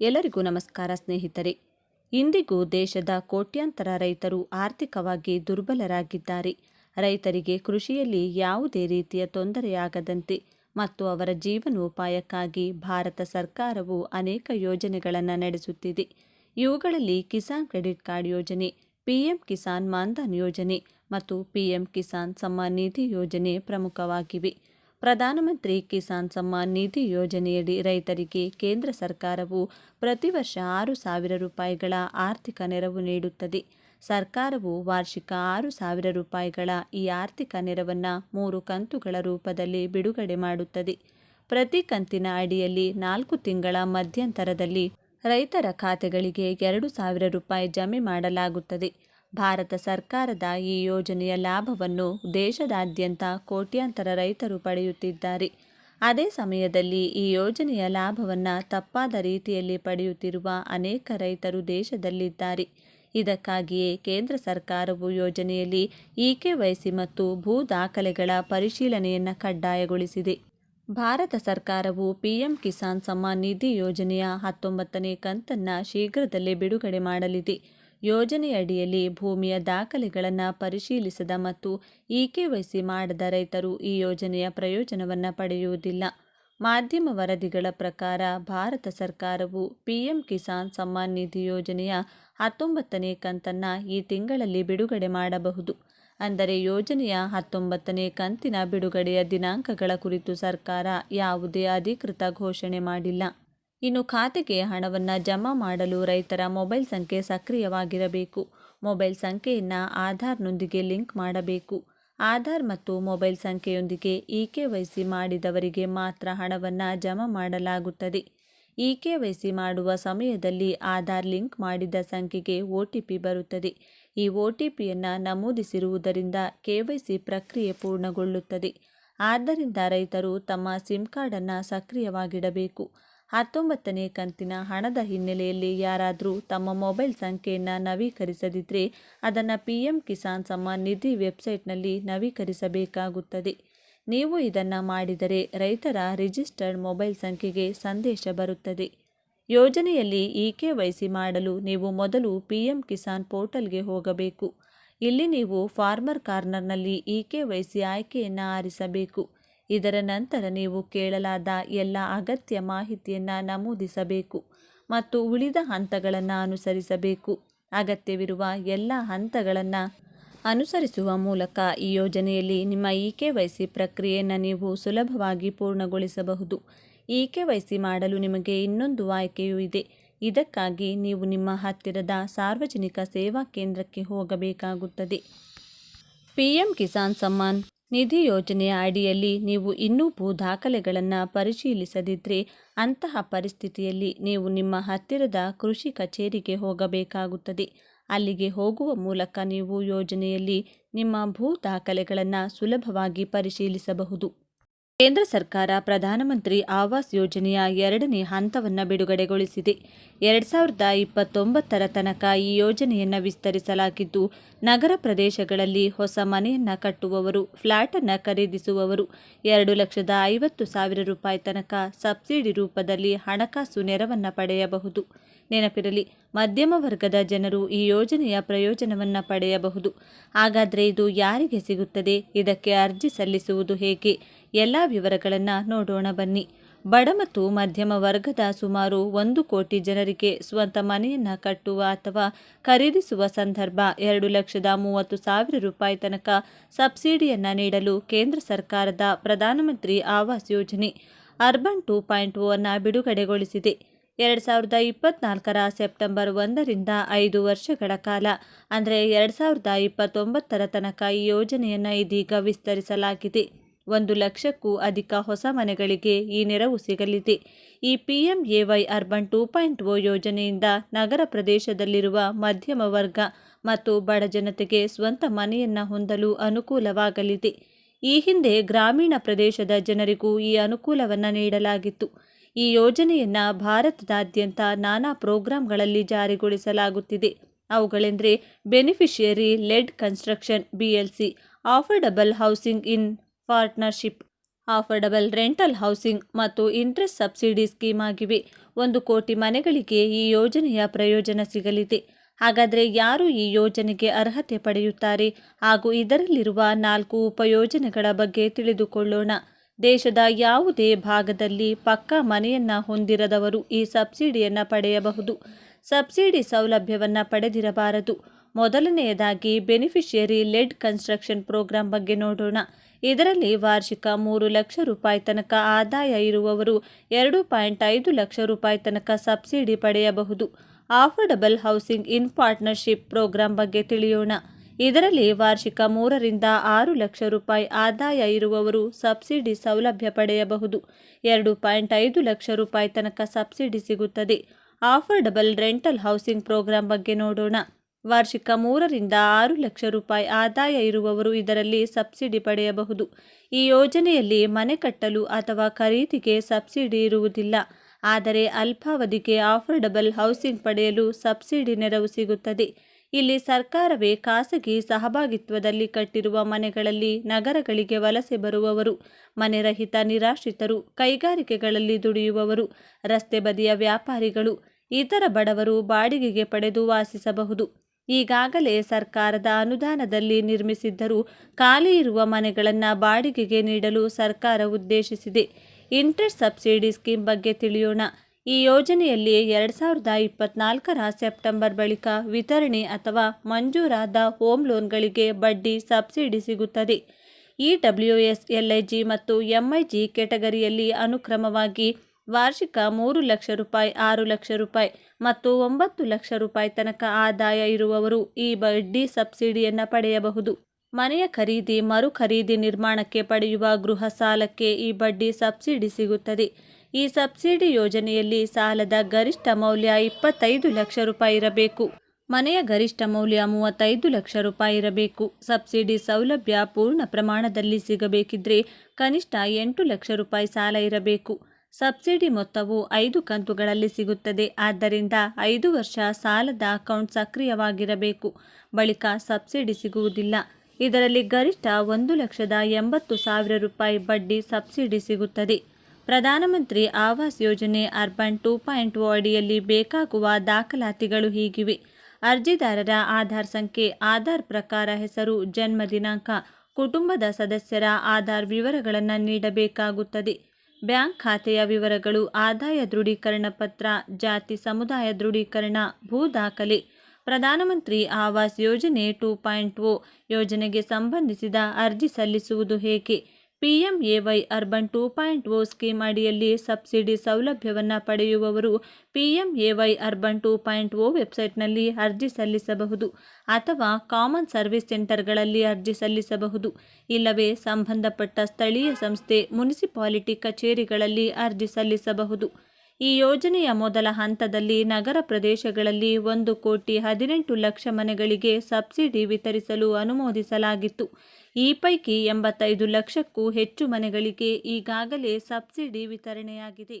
ಎಲ್ಲರಿಗೂ ನಮಸ್ಕಾರ ಸ್ನೇಹಿತರೆ. ಇಂದಿಗೂ ದೇಶದ ಕೋಟ್ಯಾಂತರ ರೈತರು ಆರ್ಥಿಕವಾಗಿ ದುರ್ಬಲರಾಗಿದ್ದಾರೆ. ರೈತರಿಗೆ ಕೃಷಿಯಲ್ಲಿ ಯಾವುದೇ ರೀತಿಯ ತೊಂದರೆಯಾಗದಂತೆ ಮತ್ತು ಅವರ ಜೀವನೋಪಾಯಕ್ಕಾಗಿ ಭಾರತ ಸರ್ಕಾರವು ಅನೇಕ ಯೋಜನೆಗಳನ್ನು ನಡೆಸುತ್ತಿದೆ. ಇವುಗಳಲ್ಲಿ ಕಿಸಾನ್ ಕ್ರೆಡಿಟ್ ಕಾರ್ಡ್ ಯೋಜನೆ, ಪಿಎಂ ಕಿಸಾನ್ ಮಾನ್ಧನ್ ಯೋಜನೆ ಮತ್ತು ಪಿಎಂ ಕಿಸಾನ್ ಸಮ್ಮಾನ್ ನಿಧಿ ಯೋಜನೆ ಪ್ರಮುಖವಾಗಿವೆ. ಪ್ರಧಾನಮಂತ್ರಿ ಕಿಸಾನ್ ಸಮ್ಮಾನ್ ನಿಧಿ ಯೋಜನೆಯಡಿ ರೈತರಿಗೆ ಕೇಂದ್ರ ಸರ್ಕಾರವು ಪ್ರತಿ ವರ್ಷ ಆರು ಸಾವಿರ ರೂಪಾಯಿಗಳ ಆರ್ಥಿಕ ನೆರವು ನೀಡುತ್ತದೆ. ಸರ್ಕಾರವು ವಾರ್ಷಿಕ ಆರು ಸಾವಿರ ರೂಪಾಯಿಗಳ ಈ ಆರ್ಥಿಕ ನೆರವನ್ನು ಮೂರು ಕಂತುಗಳ ರೂಪದಲ್ಲಿ ಬಿಡುಗಡೆ ಮಾಡುತ್ತದೆ. ಪ್ರತಿ ಕಂತಿನ ಅಡಿಯಲ್ಲಿ ನಾಲ್ಕು ತಿಂಗಳ ಮಧ್ಯಂತರದಲ್ಲಿ ರೈತರ ಖಾತೆಗಳಿಗೆ ಎರಡು ಸಾವಿರ ರೂಪಾಯಿ ಜಮೆ ಮಾಡಲಾಗುತ್ತದೆ. ಭಾರತ ಸರ್ಕಾರದ ಈ ಯೋಜನೆಯ ಲಾಭವನ್ನು ದೇಶದಾದ್ಯಂತ ಕೋಟ್ಯಾಂತರ ರೈತರು ಪಡೆಯುತ್ತಿದ್ದಾರೆ. ಅದೇ ಸಮಯದಲ್ಲಿ ಈ ಯೋಜನೆಯ ಲಾಭವನ್ನು ತಪ್ಪಾದ ರೀತಿಯಲ್ಲಿ ಪಡೆಯುತ್ತಿರುವ ಅನೇಕ ರೈತರು ದೇಶದಲ್ಲಿದ್ದಾರೆ. ಇದಕ್ಕಾಗಿಯೇ ಕೇಂದ್ರ ಸರ್ಕಾರವು ಯೋಜನೆಯಲ್ಲಿ ಇಕೆವೈಸಿ ಮತ್ತು ಭೂ ದಾಖಲೆಗಳ ಪರಿಶೀಲನೆಯನ್ನು ಕಡ್ಡಾಯಗೊಳಿಸಿದೆ. ಭಾರತ ಸರ್ಕಾರವು ಪಿಎಂ ಕಿಸಾನ್ ಸಮ್ಮಾನ್ ನಿಧಿ ಯೋಜನೆಯ ಹತ್ತೊಂಬತ್ತನೇ ಕಂತನ್ನು ಶೀಘ್ರದಲ್ಲೇ ಬಿಡುಗಡೆ ಮಾಡಲಿದೆ. ಯೋಜನೆಯಡಿಯಲ್ಲಿ ಭೂಮಿಯ ದಾಖಲೆಗಳನ್ನು ಪರಿಶೀಲಿಸದ ಮತ್ತು ಇಕೆವೈಸಿ ಮಾಡದ ರೈತರು ಈ ಯೋಜನೆಯ ಪ್ರಯೋಜನವನ್ನು ಪಡೆಯುವುದಿಲ್ಲ. ಮಾಧ್ಯಮ ವರದಿಗಳ ಪ್ರಕಾರ ಭಾರತ ಸರ್ಕಾರವು ಪಿಎಂ ಕಿಸಾನ್ ಸಮ್ಮಾನ್ ನಿಧಿ ಯೋಜನೆಯ ಹತ್ತೊಂಬತ್ತನೇ ಕಂತನ್ನು ಈ ತಿಂಗಳಲ್ಲಿ ಬಿಡುಗಡೆ ಮಾಡಬಹುದು. ಅಂದರೆ ಯೋಜನೆಯ ಹತ್ತೊಂಬತ್ತನೇ ಕಂತಿನ ಬಿಡುಗಡೆಯ ದಿನಾಂಕಗಳ ಕುರಿತು ಸರ್ಕಾರ ಯಾವುದೇ ಅಧಿಕೃತ ಘೋಷಣೆ ಮಾಡಿಲ್ಲ. ಇನ್ನು ಖಾತೆಗೆ ಹಣವನ್ನು ಜಮಾ ಮಾಡಲು ರೈತರ ಮೊಬೈಲ್ ಸಂಖ್ಯೆ ಸಕ್ರಿಯವಾಗಿರಬೇಕು. ಮೊಬೈಲ್ ಸಂಖ್ಯೆಯನ್ನು ಆಧಾರ್ನೊಂದಿಗೆ ಲಿಂಕ್ ಮಾಡಬೇಕು. ಆಧಾರ್ ಮತ್ತು ಮೊಬೈಲ್ ಸಂಖ್ಯೆಯೊಂದಿಗೆ ಇ ಕೆ ಇಕೆವೈಸಿ ಮಾಡಿದವರಿಗೆ ಮಾತ್ರ ಹಣವನ್ನು ಜಮಾ ಮಾಡಲಾಗುತ್ತದೆ. ಇ ಕೆ ಇಕೆವೈಸಿ ಮಾಡುವ ಸಮಯದಲ್ಲಿ ಆಧಾರ್ ಲಿಂಕ್ ಮಾಡಿದ ಸಂಖ್ಯೆಗೆ ಒ ಟಿ ಪಿ ಬರುತ್ತದೆ. ಈ ಒ ಟಿ ಪಿಯನ್ನು ನಮೂದಿಸಿರುವುದರಿಂದ ಕೆ ವೈ ಸಿ ಪ್ರಕ್ರಿಯೆ ಪೂರ್ಣಗೊಳ್ಳುತ್ತದೆ. ಆದ್ದರಿಂದ ರೈತರು ತಮ್ಮ ಸಿಮ್ ಕಾರ್ಡನ್ನು ಸಕ್ರಿಯವಾಗಿಡಬೇಕು. ಹತ್ತೊಂಬತ್ತನೇ ಕಂತಿನ ಹಣದ ಹಿನ್ನೆಲೆಯಲ್ಲಿ ಯಾರಾದರೂ ತಮ್ಮ ಮೊಬೈಲ್ ಸಂಖ್ಯೆಯನ್ನು ನವೀಕರಿಸದಿದ್ದರೆ ಅದನ್ನು ಪಿ ಎಂ ಕಿಸಾನ್ ಸಮ್ಮಾನ್ ನಿಧಿ ವೆಬ್ಸೈಟ್ನಲ್ಲಿ ನವೀಕರಿಸಬೇಕಾಗುತ್ತದೆ. ನೀವು ಇದನ್ನು ಮಾಡಿದರೆ ರೈತರ ರಿಜಿಸ್ಟರ್ಡ್ ಮೊಬೈಲ್ ಸಂಖ್ಯೆಗೆ ಸಂದೇಶ ಬರುತ್ತದೆ. ಯೋಜನೆಯಲ್ಲಿ ಇ ಕೆ ವೈಸಿ ಮಾಡಲು ನೀವು ಮೊದಲು ಪಿ ಎಂ ಕಿಸಾನ್ ಪೋರ್ಟಲ್ಗೆ ಹೋಗಬೇಕು. ಇಲ್ಲಿ ನೀವು ಫಾರ್ಮರ್ ಕಾರ್ನರ್ನಲ್ಲಿ ಇ ಕೆ ವೈಸಿ ಆಯ್ಕೆಯನ್ನು ಆರಿಸಬೇಕು. ಇದರ ನಂತರ ನೀವು ಕೇಳಲಾದ ಎಲ್ಲ ಅಗತ್ಯ ಮಾಹಿತಿಯನ್ನು ನಮೂದಿಸಬೇಕು ಮತ್ತು ಉಳಿದ ಹಂತಗಳನ್ನು ಅನುಸರಿಸಬೇಕು. ಅಗತ್ಯವಿರುವ ಎಲ್ಲ ಹಂತಗಳನ್ನು ಅನುಸರಿಸುವ ಮೂಲಕ ಈ ಯೋಜನೆಯಲ್ಲಿ ನಿಮ್ಮ ಇ ಕೆ ವೈಸಿ ಪ್ರಕ್ರಿಯೆಯನ್ನು ನೀವು ಸುಲಭವಾಗಿ ಪೂರ್ಣಗೊಳಿಸಬಹುದು. ಇ ಕೆ ವೈಸಿ ಮಾಡಲು ನಿಮಗೆ ಇನ್ನೊಂದು ಆಯ್ಕೆಯೂ ಇದೆ. ಇದಕ್ಕಾಗಿ ನೀವು ನಿಮ್ಮ ಹತ್ತಿರದ ಸಾರ್ವಜನಿಕ ಸೇವಾ ಕೇಂದ್ರಕ್ಕೆ ಹೋಗಬೇಕಾಗುತ್ತದೆ. ಪಿ ಎಂ ಕಿಸಾನ್ ಸಮ್ಮಾನ್ ನಿಧಿ ಯೋಜನೆಯ ಅಡಿಯಲ್ಲಿ ನೀವು ಇನ್ನೂ ಭೂ ದಾಖಲೆಗಳನ್ನು ಪರಿಶೀಲಿಸದಿದ್ದರೆ ಅಂತಹ ಪರಿಸ್ಥಿತಿಯಲ್ಲಿ ನೀವು ನಿಮ್ಮ ಹತ್ತಿರದ ಕೃಷಿ ಕಚೇರಿಗೆ ಹೋಗಬೇಕಾಗುತ್ತದೆ. ಅಲ್ಲಿಗೆ ಹೋಗುವ ಮೂಲಕ ನೀವು ಯೋಜನೆಯಲ್ಲಿ ನಿಮ್ಮ ಭೂ ದಾಖಲೆಗಳನ್ನು ಸುಲಭವಾಗಿ ಪರಿಶೀಲಿಸಬಹುದು. ಕೇಂದ್ರ ಸರ್ಕಾರ ಪ್ರಧಾನಮಂತ್ರಿ ಆವಾಸ್ ಯೋಜನೆಯ ಎರಡನೇ ಹಂತವನ್ನು ಬಿಡುಗಡೆಗೊಳಿಸಿದೆ. ಎರಡು ಸಾವಿರದ ಇಪ್ಪತ್ತೊಂಬತ್ತರ ತನಕ ಈ ಯೋಜನೆಯನ್ನು ವಿಸ್ತರಿಸಲಾಗಿದ್ದು, ನಗರ ಪ್ರದೇಶಗಳಲ್ಲಿ ಹೊಸ ಮನೆಯನ್ನು ಕಟ್ಟುವವರು ಫ್ಲ್ಯಾಟನ್ನು ಖರೀದಿಸುವವರು, ಎರಡು ಲಕ್ಷದ ಐವತ್ತು ಸಾವಿರ ರೂಪಾಯಿ ತನಕ ಸಬ್ಸಿಡಿ ರೂಪದಲ್ಲಿ ಹಣಕಾಸು ನೆರವನ್ನು ಪಡೆಯಬಹುದು. ನೆನಪಿರಲಿ, ಮಧ್ಯಮ ವರ್ಗದ ಜನರು ಈ ಯೋಜನೆಯ ಪ್ರಯೋಜನವನ್ನು ಪಡೆಯಬಹುದು. ಹಾಗಾದರೆ ಇದು ಯಾರಿಗೆ ಸಿಗುತ್ತದೆ? ಇದಕ್ಕೆ ಅರ್ಜಿ ಸಲ್ಲಿಸುವುದು ಹೇಗೆ? ಎಲ್ಲ ವಿವರಗಳನ್ನು ನೋಡೋಣ ಬನ್ನಿ. ಬಡ ಮತ್ತು ಮಧ್ಯಮ ವರ್ಗದ ಸುಮಾರು ಒಂದು ಕೋಟಿ ಜನರಿಗೆ ಸ್ವಂತ ಮನೆಯನ್ನು ಕಟ್ಟುವ ಅಥವಾ ಖರೀದಿಸುವ ಸಂದರ್ಭ ಎರಡು ಲಕ್ಷದ ಮೂವತ್ತು ಸಾವಿರ ರೂಪಾಯಿ ತನಕ ಸಬ್ಸಿಡಿಯನ್ನು ನೀಡಲು ಕೇಂದ್ರ ಸರ್ಕಾರದ ಪ್ರಧಾನಮಂತ್ರಿ ಆವಾಸ್ ಯೋಜನೆ ಅರ್ಬನ್ ಟೂ ಪಾಯಿಂಟ್ ಅನ್ನು ಬಿಡುಗಡೆಗೊಳಿಸಿದೆ. ಎರಡು ಸಾವಿರದ ಇಪ್ಪತ್ನಾಲ್ಕರ ಸೆಪ್ಟೆಂಬರ್ ಒಂದರಿಂದ ಐದು ವರ್ಷಗಳ ಕಾಲ, ಅಂದರೆ ಎರಡು ಸಾವಿರದ ಇಪ್ಪತ್ತೊಂಬತ್ತರ ತನಕ ಈ ಯೋಜನೆಯನ್ನು ಇದೀಗ ವಿಸ್ತರಿಸಲಾಗಿದೆ. ಒಂದು ಲಕ್ಷಕ್ಕೂ ಅಧಿಕ ಹೊಸ ಮನೆಗಳಿಗೆ ಈ ನೆರವು ಸಿಗಲಿದೆ. ಈ P M A Y urban two point O ಯೋಜನೆಯಿಂದ ನಗರ ಪ್ರದೇಶದಲ್ಲಿರುವ ಮಧ್ಯಮ ವರ್ಗ ಮತ್ತು ಬಡ ಜನತೆಗೆ ಸ್ವಂತ ಮನೆಯನ್ನು ಹೊಂದಲು ಅನುಕೂಲವಾಗಲಿದೆ. ಈ ಹಿಂದೆ ಗ್ರಾಮೀಣ ಪ್ರದೇಶದ ಜನರಿಗೂ ಈ ಅನುಕೂಲವನ್ನು ನೀಡಲಾಗಿತ್ತು. ಈ ಯೋಜನೆಯನ್ನು ಭಾರತದಾದ್ಯಂತ ನಾನಾ ಪ್ರೋಗ್ರಾಂಗಳಲ್ಲಿ ಜಾರಿಗೊಳಿಸಲಾಗುತ್ತಿದೆ. ಅವುಗಳೆಂದರೆ beneficiary led construction BLC affordable housing in partnership, affordable rental housing ಮತ್ತು ಇಂಟ್ರೆಸ್ಟ್ ಸಬ್ಸಿಡಿ ಸ್ಕೀಮ್ ಆಗಿವೆ. ಒಂದು ಕೋಟಿ ಮನೆಗಳಿಗೆ ಈ ಯೋಜನೆಯ ಪ್ರಯೋಜನ ಸಿಗಲಿದೆ. ಹಾಗಾದರೆ ಯಾರು ಈ ಯೋಜನೆಗೆ ಅರ್ಹತೆ ಪಡೆಯುತ್ತಾರೆ? ಹಾಗೂ ಇದರಲ್ಲಿರುವ ನಾಲ್ಕು ಉಪಯೋಜನೆಗಳ ಬಗ್ಗೆ ತಿಳಿದುಕೊಳ್ಳೋಣ. ದೇಶದ ಯಾವುದೇ ಭಾಗದಲ್ಲಿ ಪಕ್ಕಾ ಮನೆಯನ್ನು ಹೊಂದಿರದವರು ಈ ಸಬ್ಸಿಡಿಯನ್ನು ಪಡೆಯಬಹುದು. ಸಬ್ಸಿಡಿ ಸೌಲಭ್ಯವನ್ನು ಪಡೆದಿರಬಾರದು. ಮೊದಲನೆಯದಾಗಿ ಬೆನಿಫಿಷಿಯರಿ ಲೆಡ್ ಕನ್ಸ್ಟ್ರಕ್ಷನ್ ಪ್ರೋಗ್ರಾಂ ಬಗ್ಗೆ ನೋಡೋಣ. ಇದರಲ್ಲಿ ವಾರ್ಷಿಕ ಮೂರು ಲಕ್ಷ ರೂಪಾಯಿ ತನಕ ಆದಾಯ ಇರುವವರು ಎರಡು ಪಾಯಿಂಟ್ ಐದು ಲಕ್ಷ ರೂಪಾಯಿ ತನಕ ಸಬ್ಸಿಡಿ ಪಡೆಯಬಹುದು. Affordable housing in partnership program ಬಗ್ಗೆ ತಿಳಿಯೋಣ. ಇದರಲ್ಲಿ ವಾರ್ಷಿಕ ಮೂರರಿಂದ ಆರು ಲಕ್ಷ ರೂಪಾಯಿ ಆದಾಯ ಇರುವವರು ಸಬ್ಸಿಡಿ ಸೌಲಭ್ಯ ಪಡೆಯಬಹುದು. ಎರಡು ಪಾಯಿಂಟ್ ಐದು ಲಕ್ಷ ರೂಪಾಯಿ ತನಕ ಸಬ್ಸಿಡಿ ಸಿಗುತ್ತದೆ. ಆಫರ್ಡಬಲ್ ರೆಂಟಲ್ ಹೌಸಿಂಗ್ ಪ್ರೋಗ್ರಾಂ ಬಗ್ಗೆ ನೋಡೋಣ. ವಾರ್ಷಿಕ ಮೂರರಿಂದ ಆರು ಲಕ್ಷ ರೂಪಾಯಿ ಆದಾಯ ಇರುವವರು ಇದರಲ್ಲಿ ಸಬ್ಸಿಡಿ ಪಡೆಯಬಹುದು. ಈ ಯೋಜನೆಯಲ್ಲಿ ಮನೆ ಕಟ್ಟಲು ಅಥವಾ ಖರೀದಿಗೆ ಸಬ್ಸಿಡಿ ಇರುವುದಿಲ್ಲ. ಆದರೆ ಅಲ್ಪಾವಧಿಗೆ ಆಫರ್ಡಬಲ್ ಹೌಸಿಂಗ್ ಪಡೆಯಲು ಸಬ್ಸಿಡಿ ನೆರವು ಸಿಗುತ್ತದೆ. ಇಲ್ಲಿ ಸರ್ಕಾರವೇ ಖಾಸಗಿ ಸಹಭಾಗಿತ್ವದಲ್ಲಿ ಕಟ್ಟಿರುವ ಮನೆಗಳಲ್ಲಿ ನಗರಗಳಿಗೆ ವಲಸೆ ಬರುವವರು ಮನೆರಹಿತ ನಿರಾಶ್ರಿತರು, ಕೈಗಾರಿಕೆಗಳಲ್ಲಿ ದುಡಿಯುವವರು, ರಸ್ತೆ ಬದಿಯ ವ್ಯಾಪಾರಿಗಳು, ಇತರ ಬಡವರು ಬಾಡಿಗೆಗೆ ಪಡೆದು ವಾಸಿಸಬಹುದು. ಈಗಾಗಲೇ ಸರ್ಕಾರದ ಅನುದಾನದಲ್ಲಿ ನಿರ್ಮಿಸಿದ್ದರೂ ಖಾಲಿ ಇರುವ ಮನೆಗಳನ್ನು ಬಾಡಿಗೆಗೆ ನೀಡಲು ಸರ್ಕಾರ ಉದ್ದೇಶಿಸಿದೆ. ಇಂಟ್ರೆಸ್ಟ್ ಸಬ್ಸಿಡಿ ಸ್ಕೀಮ್ ಬಗ್ಗೆ ತಿಳಿಯೋಣ. ಈ ಯೋಜನೆಯಲ್ಲಿ ಎರಡು ಸಾವಿರದ ಇಪ್ಪತ್ನಾಲ್ಕರ ಸೆಪ್ಟೆಂಬರ್ ಬಳಿಕ ವಿತರಣೆ ಅಥವಾ ಮಂಜೂರಾದ ಹೋಮ್ ಲೋನ್ಗಳಿಗೆ ಬಡ್ಡಿ ಸಬ್ಸಿಡಿ ಸಿಗುತ್ತದೆ. ಇ ಡಬ್ಲ್ಯೂ ಎಸ್ ಎಲ್ಐಜಿ ಮತ್ತು ಎಂಐಜಿ ಕೆಟಗರಿಯಲ್ಲಿ ಅನುಕ್ರಮವಾಗಿ ವಾರ್ಷಿಕ ಮೂರು ಲಕ್ಷ ರೂಪಾಯಿ, ಆರು ಲಕ್ಷ ರೂಪಾಯಿ ಮತ್ತು ಒಂಬತ್ತು ಲಕ್ಷ ರೂಪಾಯಿ ತನಕ ಆದಾಯ ಇರುವವರು ಈ ಬಡ್ಡಿ ಸಬ್ಸಿಡಿಯನ್ನು ಪಡೆಯಬಹುದು. ಮನೆಯ ಖರೀದಿ, ಮರು ಖರೀದಿ ನಿರ್ಮಾಣಕ್ಕೆ ಪಡೆಯುವ ಗೃಹ ಸಾಲಕ್ಕೆ ಈ ಬಡ್ಡಿ ಸಬ್ಸಿಡಿ ಸಿಗುತ್ತದೆ. ಈ ಸಬ್ಸಿಡಿ ಯೋಜನೆಯಲ್ಲಿ ಸಾಲದ ಗರಿಷ್ಠ ಮೌಲ್ಯ ಇಪ್ಪತ್ತೈದು ಲಕ್ಷ ರೂಪಾಯಿ ಇರಬೇಕು. ಮನೆಯ ಗರಿಷ್ಠ ಮೌಲ್ಯ ಮೂವತ್ತೈದು ಲಕ್ಷ ರೂಪಾಯಿ ಇರಬೇಕು. ಸಬ್ಸಿಡಿ ಸೌಲಭ್ಯ ಪೂರ್ಣ ಪ್ರಮಾಣದಲ್ಲಿ ಸಿಗಬೇಕಿದ್ರೆ ಕನಿಷ್ಠ ಎಂಟು ಲಕ್ಷ ರೂಪಾಯಿ ಸಾಲ ಇರಬೇಕು. ಸಬ್ಸಿಡಿ ಮೊತ್ತವು ಐದು ಕಂತುಗಳಲ್ಲಿ ಸಿಗುತ್ತದೆ. ಆದ್ದರಿಂದ ಐದು ವರ್ಷ ಸಾಲದ ಅಕೌಂಟ್ ಸಕ್ರಿಯವಾಗಿರಬೇಕು. ಬಳಿಕ ಸಬ್ಸಿಡಿ ಸಿಗುವುದಿಲ್ಲ. ಇದರಲ್ಲಿ ಗರಿಷ್ಠ ಒಂದು ಲಕ್ಷದ ಎಂಬತ್ತು ಸಾವಿರ ರೂಪಾಯಿ ಬಡ್ಡಿ ಸಬ್ಸಿಡಿ ಸಿಗುತ್ತದೆ. ಪ್ರಧಾನಮಂತ್ರಿ ಆವಾಸ್ ಯೋಜನೆ ಅರ್ಬನ್ ಟೂ ಪಾಯಿಂಟ್ ಅಡಿಯಲ್ಲಿ ಬೇಕಾಗುವ ದಾಖಲಾತಿಗಳು ಹೀಗಿವೆ. ಅರ್ಜಿದಾರರ ಆಧಾರ್ ಸಂಖ್ಯೆ, ಆಧಾರ್ ಪ್ರಕಾರ ಹೆಸರು, ಜನ್ಮ ದಿನಾಂಕ, ಕುಟುಂಬದ ಸದಸ್ಯರ ಆಧಾರ್ ವಿವರಗಳನ್ನು ನೀಡಬೇಕಾಗುತ್ತದೆ. ಬ್ಯಾಂಕ್ ಖಾತೆಯ ವಿವರಗಳು, ಆದಾಯ ದೃಢೀಕರಣ ಪತ್ರ, ಜಾತಿ ಸಮುದಾಯ ದೃಢೀಕರಣ, ಭೂ ದಾಖಲೆ, ಪ್ರಧಾನಮಂತ್ರಿ ಆವಾಸ್ ಯೋಜನೆ ಟೂ ಪಾಯಿಂಟ್ ಓ ಯೋಜನೆಗೆ ಸಂಬಂಧಿಸಿದ ಅರ್ಜಿ ಸಲ್ಲಿಸುವುದು ಹೇಗೆ? PMAY urban two point O scheme ಅಡಿಯಲ್ಲಿ ಸಬ್ಸಿಡಿ ಸೌಲಭ್ಯವನ್ನು ಪಡೆಯುವವರು PMAY urban two point O ವೆಬ್ಸೈಟ್ನಲ್ಲಿ ಅರ್ಜಿ ಸಲ್ಲಿಸಬಹುದು ಅಥವಾ ಕಾಮನ್ ಸರ್ವಿಸ್ ಸೆಂಟರ್ಗಳಲ್ಲಿ ಅರ್ಜಿ ಸಲ್ಲಿಸಬಹುದು. ಇಲ್ಲವೇ ಸಂಬಂಧಪಟ್ಟ ಸ್ಥಳೀಯ ಸಂಸ್ಥೆ ಮುನಿಸಿಪಾಲಿಟಿ ಕಚೇರಿಗಳಲ್ಲಿ ಅರ್ಜಿ ಸಲ್ಲಿಸಬಹುದು. ಈ ಯೋಜನೆಯ ಮೊದಲ ಹಂತದಲ್ಲಿ ನಗರ ಪ್ರದೇಶಗಳಲ್ಲಿ ಒಂದು ಕೋಟಿ ಹದಿನೆಂಟು ಲಕ್ಷ ಮನೆಗಳಿಗೆ ಸಬ್ಸಿಡಿ ವಿತರಿಸಲು ಅನುಮೋದಿಸಲಾಗಿತ್ತು. ಈ ಪೈಕಿ ಎಂಬತ್ತೈದು ಲಕ್ಷಕ್ಕೂ ಹೆಚ್ಚು ಮನೆಗಳಿಗೆ ಈಗಾಗಲೇ ಸಬ್ಸಿಡಿ ವಿತರಣೆಯಾಗಿದೆ.